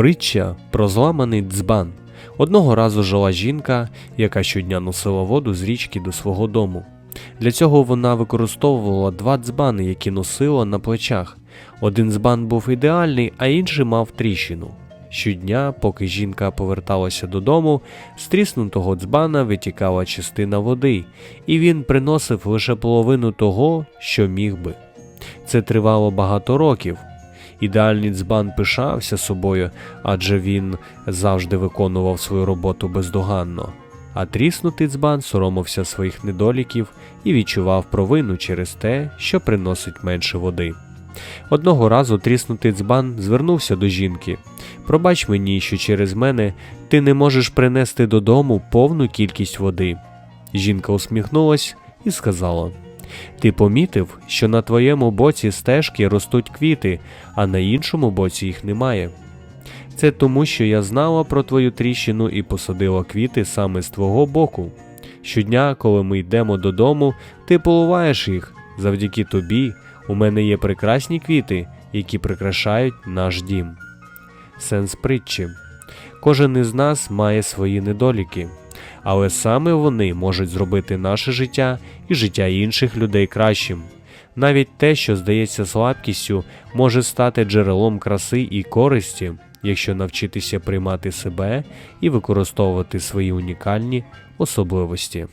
Притча про зламаний дзбан. Одного разу жила жінка, яка щодня носила воду з річки до свого дому. Для цього вона використовувала два дзбани, які носила на плечах. Один дзбан був ідеальний, а інший мав тріщину. Щодня, поки жінка поверталася додому, з тріснутого дзбана витікала частина води, і він приносив лише половину того, що міг би. Це тривало багато років. Ідеальний дзбан пишався собою, адже він завжди виконував свою роботу бездоганно. А тріснутий дзбан соромився своїх недоліків і відчував провину через те, що приносить менше води. Одного разу тріснутий дзбан звернувся до жінки. Пробач мені, що через мене ти не можеш принести додому повну кількість води. Жінка усміхнулась і сказала: Ти помітив, що на твоєму боці стежки ростуть квіти, а на іншому боці їх немає. Це тому, що я знала про твою тріщину і посадила квіти саме з твого боку. Щодня, коли ми йдемо додому, ти поливаєш їх. Завдяки тобі у мене є прекрасні квіти, які прикрашають наш дім. Сенс притчі. Кожен із нас має свої недоліки, але саме вони можуть зробити наше життя і життя інших людей кращим. Навіть те, що здається слабкістю, може стати джерелом краси і користі, якщо навчитися приймати себе і використовувати свої унікальні особливості.